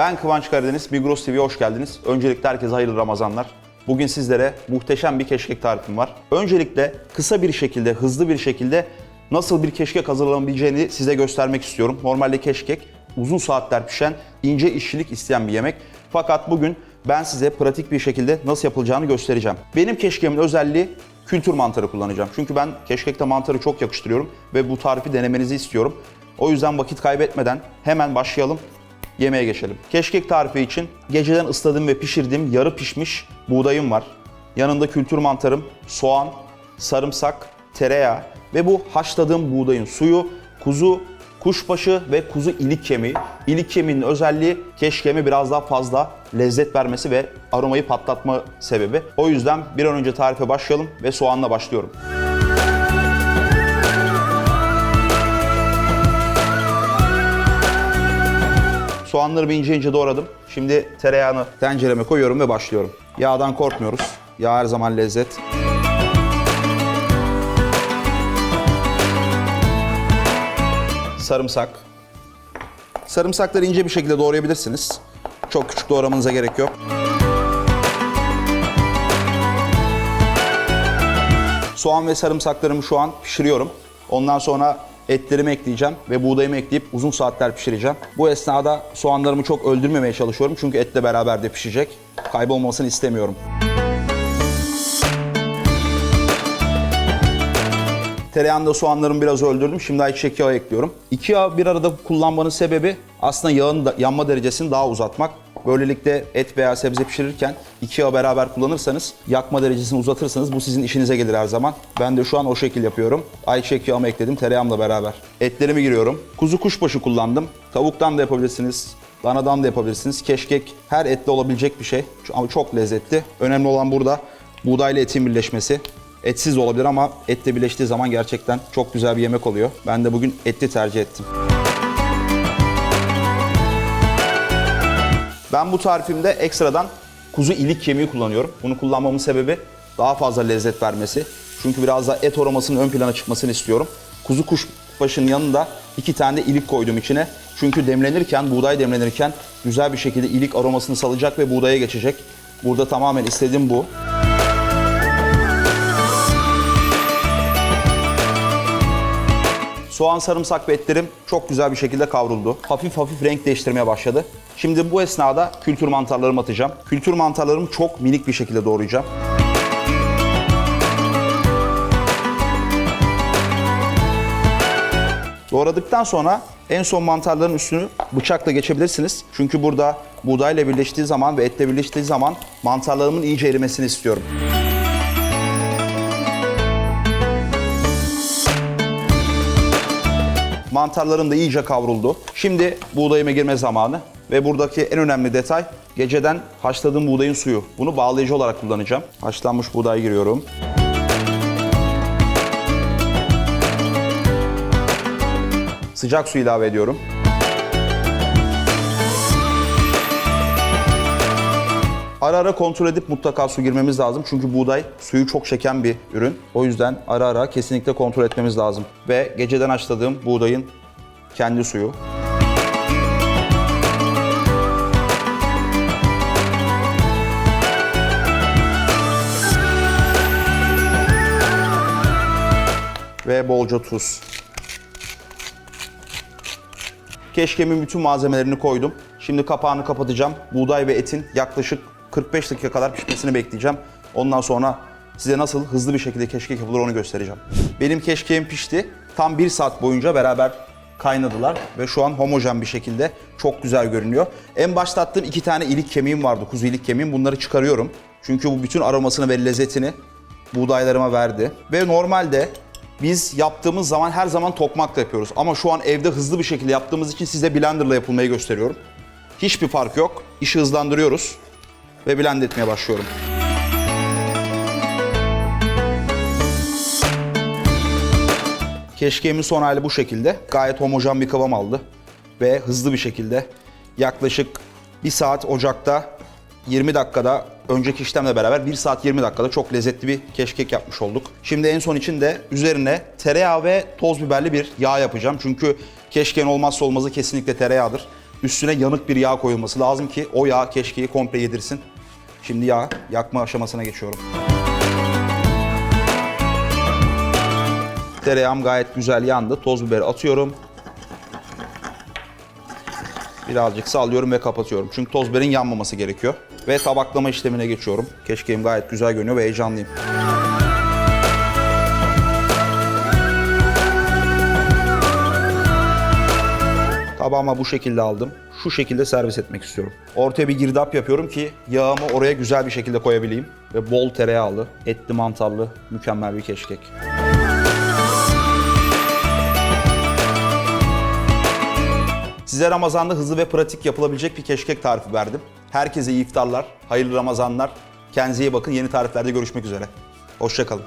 Ben Kıvanç Karadeniz, Migros TV'ye hoş geldiniz. Öncelikle herkese hayırlı Ramazanlar. Bugün sizlere muhteşem bir keşkek tarifim var. Öncelikle kısa bir şekilde, hızlı bir şekilde nasıl bir keşkek hazırlanabileceğini size göstermek istiyorum. Normalde keşkek uzun saatler pişen, ince işçilik isteyen bir yemek. Fakat bugün ben size pratik bir şekilde nasıl yapılacağını göstereceğim. Benim keşkeğimin özelliği kültür mantarı kullanacağım. Çünkü ben keşkekte mantarı çok yakıştırıyorum ve bu tarifi denemenizi istiyorum. O yüzden vakit kaybetmeden hemen başlayalım yemeğe geçelim. Keşkek tarifi için geceden ısladığım ve pişirdiğim yarı pişmiş buğdayım var. Yanında kültür mantarım, soğan, sarımsak, tereyağı ve bu haşladığım buğdayın suyu, kuzu, kuşbaşı ve kuzu ilik kemiği. İlik kemiğinin özelliği keşkemi biraz daha fazla lezzet vermesi ve aromayı patlatma sebebi. O yüzden bir an önce tarife başlayalım ve soğanla başlıyorum. Soğanları ince ince doğradım. Şimdi tereyağını tencereme koyuyorum ve başlıyorum. Yağdan korkmuyoruz. Yağ her zaman lezzet. Sarımsak. Sarımsakları ince bir şekilde doğrayabilirsiniz. Çok küçük doğramanıza gerek yok. Soğan ve sarımsaklarımı şu an pişiriyorum. Ondan sonra etlerimi ekleyeceğim ve buğdayımı ekleyip uzun saatler pişireceğim. Bu esnada soğanlarımı çok öldürmemeye çalışıyorum çünkü etle beraber de pişecek. Kaybolmasını istemiyorum. Tereyağında soğanlarımı biraz öldürdüm. Şimdi ayçiçek yağı ekliyorum. İki yağ bir arada kullanmanın sebebi aslında yağın da, yanma derecesini daha uzatmak. Böylelikle et veya sebze pişirirken iki yağı beraber kullanırsanız yakma derecesini uzatırsanız bu sizin işinize gelir her zaman. Ben de şu an o şekil yapıyorum. Ayçiçek yağımı ekledim tereyağımla beraber. Etlerimi giriyorum. Kuzu kuşbaşı kullandım. Tavuktan da yapabilirsiniz. Danadan da yapabilirsiniz. Keşkek her etle olabilecek bir şey. Ama çok lezzetli. Önemli olan burada buğdayla etin birleşmesi. Etsiz olabilir ama etle birleştiği zaman gerçekten çok güzel bir yemek oluyor. Ben de bugün etli tercih ettim. Ben bu tarifimde ekstradan kuzu ilik kemiği kullanıyorum. Bunu kullanmamın sebebi daha fazla lezzet vermesi. Çünkü biraz da et aromasının ön plana çıkmasını istiyorum. Kuzu kuşbaşının yanında iki tane de ilik koydum içine. Çünkü demlenirken, buğday demlenirken güzel bir şekilde ilik aromasını salacak ve buğdaya geçecek. Burada tamamen istediğim bu. Soğan, sarımsak ve etlerim çok güzel bir şekilde kavruldu. Hafif hafif renk değiştirmeye başladı. Şimdi bu esnada kültür mantarlarımı atacağım. Kültür mantarlarımı çok minik bir şekilde doğrayacağım. Doğradıktan sonra en son mantarların üstünü bıçakla geçebilirsiniz. Çünkü burada buğdayla birleştiği zaman ve etle birleştiği zaman mantarlarımın iyice erimesini istiyorum. Mantarlarım da iyice kavruldu. Şimdi buğdayıma girme zamanı ve buradaki en önemli detay geceden haşladığım buğdayın suyu. Bunu bağlayıcı olarak kullanacağım. Haşlanmış buğday giriyorum. Sıcak su ilave ediyorum. Ara ara kontrol edip mutlaka su girmemiz lazım. Çünkü buğday suyu çok çeken bir ürün. O yüzden ara ara kesinlikle kontrol etmemiz lazım. Ve geceden haşladığım buğdayın kendi suyu. Ve bolca tuz. Keşkemin bütün malzemelerini koydum. Şimdi kapağını kapatacağım. Buğday ve etin yaklaşık 45 dakika kadar pişmesini bekleyeceğim. Ondan sonra size nasıl hızlı bir şekilde keşkek yapılır onu göstereceğim. Benim keşkeğim pişti. Tam bir saat boyunca beraber kaynadılar ve şu an homojen bir şekilde çok güzel görünüyor. En başta attığım iki tane ilik kemiğim vardı, kuzu ilik kemiğim. Bunları çıkarıyorum. Çünkü bu bütün aromasını ve lezzetini buğdaylarıma verdi. Ve normalde biz yaptığımız zaman her zaman tokmakla yapıyoruz. Ama şu an evde hızlı bir şekilde yaptığımız için size blenderla yapılmayı gösteriyorum. Hiçbir fark yok. İşi hızlandırıyoruz ve blend etmeye başlıyorum. Keşkeğimin son hali bu şekilde. Gayet homojen bir kıvam aldı. Ve hızlı bir şekilde yaklaşık 1 saat ocakta 20 dakikada önceki işlemle beraber 1 saat 20 dakikada çok lezzetli bir keşkek yapmış olduk. Şimdi en son için de üzerine tereyağı ve toz biberli bir yağ yapacağım. Çünkü keşkeğin olmazsa olmazı kesinlikle tereyağıdır. Üstüne yanık bir yağ koyulması lazım ki o yağ keşkeyi komple yedirsin. Şimdi yağ yakma aşamasına geçiyorum. Tereyağım gayet güzel yandı. Toz biberi atıyorum. Birazcık sallıyorum ve kapatıyorum. Çünkü toz biberin yanmaması gerekiyor. Ve tabaklama işlemine geçiyorum. Keşkeğim gayet güzel görünüyor ve heyecanlıyım. Tabağıma bu şekilde aldım. Şu şekilde servis etmek istiyorum. Ortaya bir girdap yapıyorum ki yağımı oraya güzel bir şekilde koyabileyim. Ve bol tereyağlı, etli mantarlı, mükemmel bir keşkek. Size Ramazan'da hızlı ve pratik yapılabilecek bir keşkek tarifi verdim. Herkese iyi iftarlar, hayırlı Ramazanlar. Kendinize iyi bakın. Yeni tariflerde görüşmek üzere. Hoşçakalın.